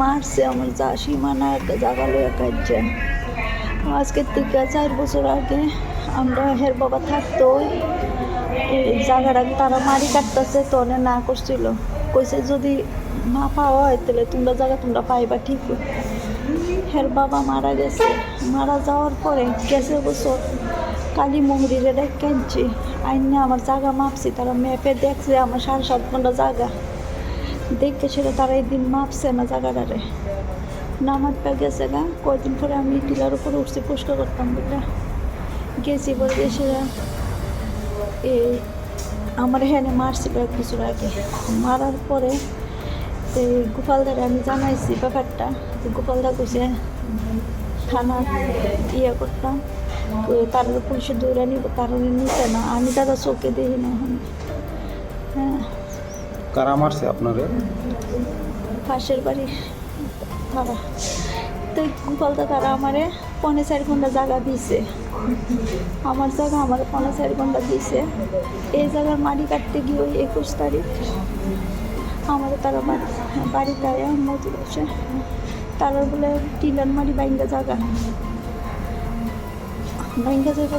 মারছে আমার যা সীমানা একটা জায়গা লইয়া কাটছে আজকের থেকে চার বছর আগে আমরা হের বাবা থাকতো জায়গাটা তারা মারি কাটতেছে, তো অনেক না করছিল। কইছে যদি না পাওয়া হয় তাহলে তোমরা জায়গা তোমরা পাইবা ঠিকই। হের বাবা মারা গেছে। মারা যাওয়ার পরে গেছে বছর কালী মন্দিরে রেখেছি আইনে আমার জায়গা মাপছি, তারা ম্যাপে দেখছে আমার সাড়ে সাত ঘণ্টা জায়গা। দেখতে ছিল তারা একদিন মাপছে না জায়গাটারে। নামাজ পা গেছে গা কয়দিন পরে আমি টিলার উপরে উঠছি, পুষ্কার করতাম বুঝলা। গেছি বলে এসে এই আমার হ্যানে মারছিল এক বছর আগে। মারার পরে এই গোপালদারে আমি জানাইছি ব্যাপারটা। গোপালদা কইছে, থানা ইয়ে করতাম তার পুলিশে নিব, তারা নিতে না, আমি দাদা চোখে দেখি না কারা মারছে আপনারে? পাশের বাড়ি তারা তো গোপালদা তারা আমারে? পনেরো চার ঘণ্টা জায়গা দিছে। আমার জায়গা আমার পনেরো চার ঘণ্টা দিছে। এই জায়গার মাটি কাটতে গিয়ে ওই একুশ তারিখ আমাদের তারা বাড়ি বাড়িতে আয়া মজু বসে তারা বলে টিলার মাটি বাইঙ্গা জায়গা। বাইঙ্গা জায়গা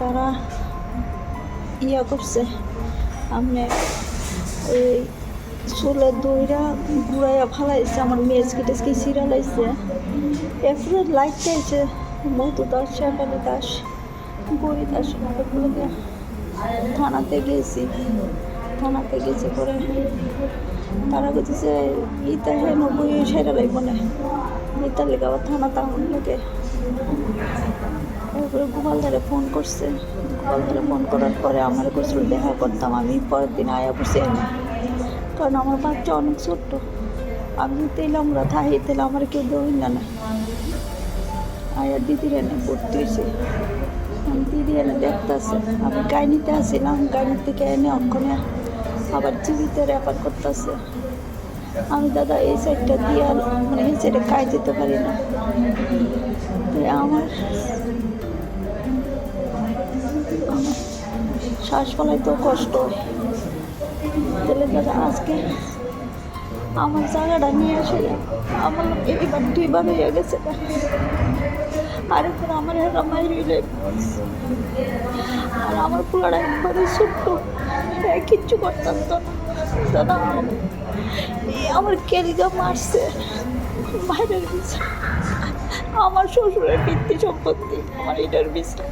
তারা ইয়া করছে। আপনি এই চুলে দইরা ঘুরাইয়া ফালাইছে, আমার মেজকে টেজকে সিরালাইছে এরপরে লাইট চাইছে মধু দাস, শেফালি দাস, গরি দাস এগুলোকে থানাতে গেছি। থানাতে গেছি পরে তারা বলতেছে, ইতা হে নব্বই সেরা লাগবে না ইতার লেগে আবার থানা তাহলে তারপরে গোপালদারে ফোন করছে গোপালদারে ফোন করার পরে আমার করছিল দেখা করতাম, আমি পরের দিন আয়া বসে কারণ আমার বাচ্চা অনেক ছোট্ট। আমি এলাম আমরা থাহি তাহলে আমার কেউ দেবেন না না। আয়া দিদির এনে ভর্তি হয়েছে। আমি দিদি এনে দেখতেছে আমি গাইনিতে আসছিলাম গাইনি থেকে এনে অক্ষণে আবার জীবিত রেফার করতেছে আমি, দাদা, এই সাইডটা দিয়ে আর মানে এই সাইডে কাজ যেতে পারি না। আমার শ্বাস ফলাইতেও কষ্ট। তাহলে আজকে আমার জায়গাটা নিয়ে এসে আমার এইবার দুইবার হয়ে গেছে। আরেকবার আমার হেরা মাইরিলে আর আমার পোলাটা একবারে ছোট্ট। কিচ্ছু করতাম তো দাদা আমার- কেলিগা মারছে। বাইরের বিষয় আমার শ্বশুরের বৃত্তি সম্পত্তি, আমার এটার বিষয়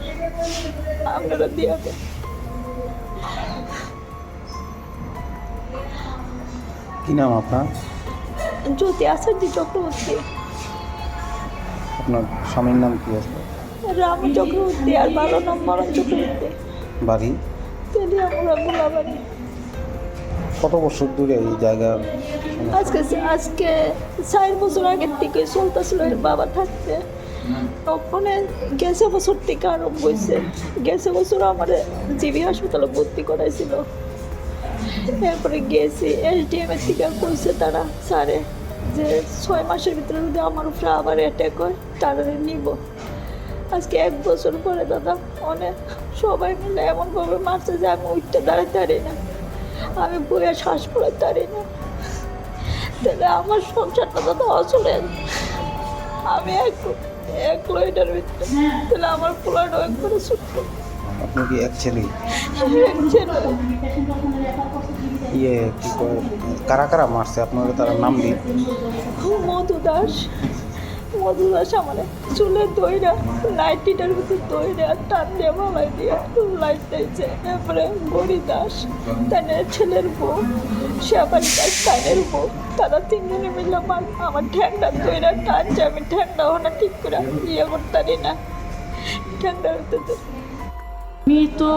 আপনারা দিয়ে কি নাম আপনার? জ্যোতি আচার্য চক্রবর্তী। আপনার স্বামীর নাম কি আছে? রাম চক্রবর্তী আর বারো নম্বর চক্রবর্তী। বাড়ি? গোলাবাড়ি কত বছর দূরে এই জায়গা? আজকে আজকে চার বছর আগের থেকে চলতেছিল বাবা থাকতে ওখানে গেছে বছর থেকে আরম্ভ হয়েছে। গেছে বছর আমার জিবি হাসপাতালে ভর্তি করাইছিল। এরপরে গেছি এসডিএম এর থেকে কইছে তারা, স্যারে, যে ছয় মাসের ভিতরে যদি আমার উপরে আবার অ্যাটাক হয় তারা নিব। আজকে এক বছর পরে দাদা, অনেক সবাই মিলে এমনভাবে মারছে যে আমি উঠতে দাঁড়াতে পারি না। আমি বইয়ে শ্বাস পড়াতে পারি না। তাহলে আমার সংসারটা দাদা অচলে আমি এক এক এটার ভিতরে তাহলে আমার পোলাটা একবারে ছোট্ট আপনি কি এক ছেলে ইয়ে কি কারা কারা মারছে? আপনারা তার নাম দিন। মধু দাস মধু দাস আমার চুলে দইরা, লাইটিটার ভিতর দইরা টান দিয়ে ভালাই দিয়ে লাইট দিয়েছে তারপরে গরি দাস তাদের ছেলের বউ শেফালি দাস তাদের বউ, তারা তিনজনে মিলে আমার আমার ঠ্যাংটা দইরা টানছে, আমি ঠ্যাংটা ওনা ঠিক করে ইয়ে করতে পারি না। ঠ্যাংটার ভিতরে আমি তো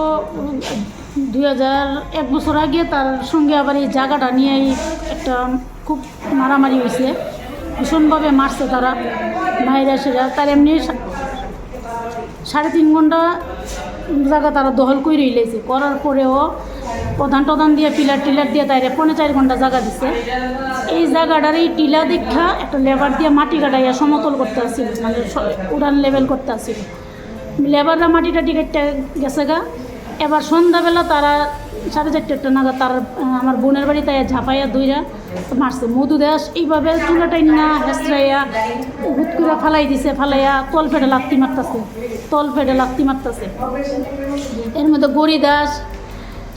দুই হাজার এক বছর আগে তার সঙ্গে আবার এই জায়গাটা নিয়ে একটা খুব মারামারি হয়েছে। ভীষণভাবে মারছে তারা ভাইরা সেরা তার এমনি সাড়ে তিন ঘণ্টা জায়গা তারা দখল করে লেছে করার পরেও প্রধান টধান দিয়ে পিলার টিলার দিয়ে তাইরে পনেরো চার ঘণ্টা জায়গা দিছে। এই জায়গাটার এই টিলা দীক্ষা একটা লেবার দিয়ে মাটি কাটাইয়া সমতল করতে আসছিল মানে উড়ান লেভেল করতে আসছিল। লেবাররা মাটি টাটি গেছে গা। এবার সন্ধ্যাবেলা তারা সাড়ে চারটে একটা নাগাদ তার আমার বোনের বাড়ি তাই ঝাঁপাইয়া দইরা মারছে। মধু দাস, এইভাবে চুলাটাই না হেসরাইয়া হুট করে ফালাই দিছে, ফালাইয়া তল ফেটে লাত্তি মারতাছে, তল ফেটে লাত্তি মারতাছে। এর মধ্যে গরি দাস,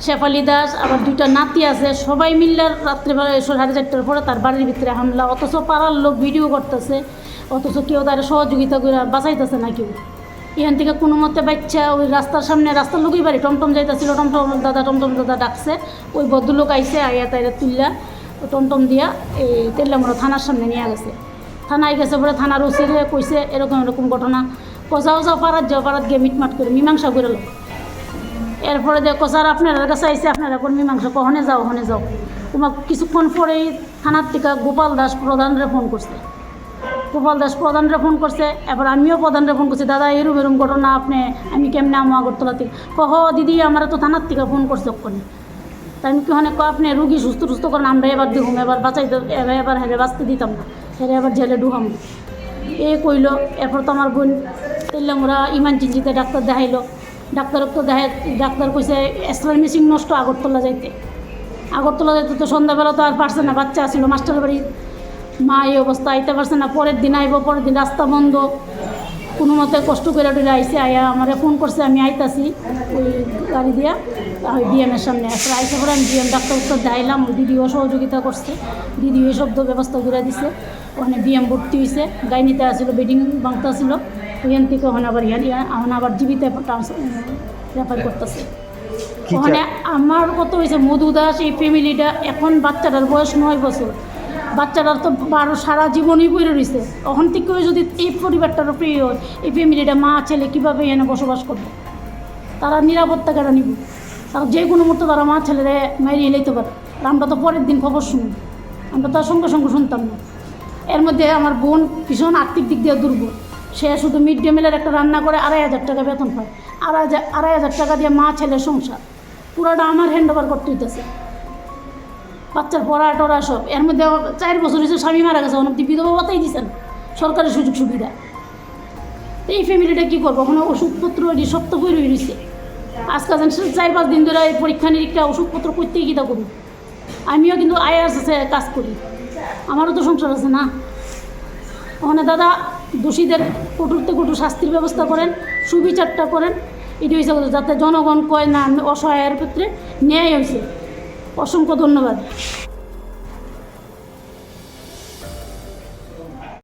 শেফালি দাস, আবার দুইটা নাতি আছে, সবাই মিললে রাত্রেবেলা সাড়ে চারটার পরে তার বাড়ির ভিতরে হামলা। অথচ পাড়ার লোক ভিডিও করতেছে, অথচ কেউ তার সহযোগিতা করে বাঁচাইতেছে না কেউ। এখান থেকে কোনো মতে বাচ্চা ওই রাস্তার সামনে, রাস্তার লোকই বাড়ি, টমটম যাইতেছিল, টমটম দাদা টমটম দাদা ডাকছে। ওই ভদ্রলোক আইসে আইয়া তাইরা তুললা টমটম দিয়া এই তেল্লামোড়া থানার সামনে নিয়ে গেছে। থানায় গেছে পরে থানার ওসিরে কইছে, এরকম এরকম ঘটনা। কষাও যাও পাড়াত যাও পাড়াত গিয়ে মিটমাট করে, মীমাংসা করে লোক এরপরে দেখো, স্যার, আপনার কাছে আইসে আপনারা এখন মীমাংসা, কখনে যাও ওখানে যাও। তোমার কিছুক্ষণ পরেই থানার থেকে গোপাল দাস প্রধানরে ফোন করছে। গোপাল দাস প্রধানরা ফোন করছে, এবার আমিও প্রধানরা ফোন করছি, দাদা এরম এরম ঘটনা আপনি, আমি কেমনে আমো আগরতলা থেকে? কহ, দিদি আমার তো থানার থেকে ফোন করছে ওখানে তাই আমি কেমন আপনি রুগী সুস্থ সুস্থ করেন, আমরা এবার দেখুন, এবার বাঁচাইতে এবার হেরে বাঁচতে দিতাম না হেরে এবার জেলে ঢুকাম। এ কইলো, এরপর তো আমার বোন তেল্লামোরা ইমান চিঞ্চিতে ডাক্তার দেখাইলো। ডাক্তারক তো দেখাই, ডাক্তার কইছে এক্সপ্রার মেশিন নষ্ট আগরতলা যাইতে। আগরতলা যাইতে তো সন্ধ্যাবেলা তো আর পারছে না, বাচ্চা আসছিল মাস্টার বাড়ি মা এই অবস্থা আইতে পারছে না পরের দিন আইব পরের দিন রাস্তা বন্ধ। কোনো মতে কষ্ট করে টুরে আইসে আয়া আমারে ফোন করছে আমি আইতাছি ওই গাড়ি দিয়া ওই ডিএমের সামনে আসলে আইসে পরে আমি ডিএম ডাক্তার উত্তর দেখাইলাম ওই দিদিও সহযোগিতা করছে দিদি ওই সব ব্যবস্থা করে দিছে ওখানে বিএম ভর্তি হয়েছে গাইনিতে আসলো বেডিং বাংতা ছিল ওইখান থেকে ওখানে আবার ইয়ান এখন আবার জীবিতে রেফার করতেছে। ওখানে আমার কত হয়েছে মধু দাস এই ফ্যামিলিটা এখন বাচ্চাটার বয়স নয় বছর। বাচ্চাটার তো বারো সারা জীবনই পড়ে রয়েছে। ওখান থেকেও যদি এই পরিবারটারও প্রিয় হয়, এই ফ্যামিলিটা মা, ছেলে কীভাবে এনে বসবাস করবে? তারা নিরাপত্তা কেন নিব। তারা যে কোনো মুহূর্তে তারা মা, ছেলেরে মারিয়ে লইতে পারে। আর আমরা তো পরের দিন খবর শুনি। আমরা তো সঙ্গে সঙ্গে শুনতাম না। এর মধ্যে আমার বোন ভীষণ আর্থিক দিক দিয়ে দুর্বল। সে শুধু মিড ডে মিলের একটা রান্না করে আড়াই হাজার টাকা বেতন পায়। আড়াই হাজার আড়াই হাজার টাকা দিয়ে মা ছেলের সংসার। পুরোটা আমার হ্যান্ড ওভার করতে হইতেছে। বাচ্চার পড়া টড়া সব। এর মধ্যে চার বছর হয়েছে, স্বামী মারা গেছে অনেক বিধবা ভাতাই দিচ্ছেন সরকারের সুযোগ সুবিধা। এই ফ্যামিলিটা কী করব? ওখানে ওষুধপত্র এটি সব তো বই রয়েছে আজকাল চার পাঁচ দিন ধরে পরীক্ষা নিরীক্ষা ওষুধপত্র করতেই কী তা করি আমিও কিন্তু আছে কাজ করি। আমারও তো সংসার আছে না। ওখানে দাদা দোষীদের কঠোরতে কঠোর শাস্তির ব্যবস্থা করেন, সুবিচারটা করেন। এটি হয়েছে যাতে জনগণ কয় না, অসহায়ের ক্ষেত্রে ন্যায় হয়েছে। অসংখ্য ধন্যবাদ।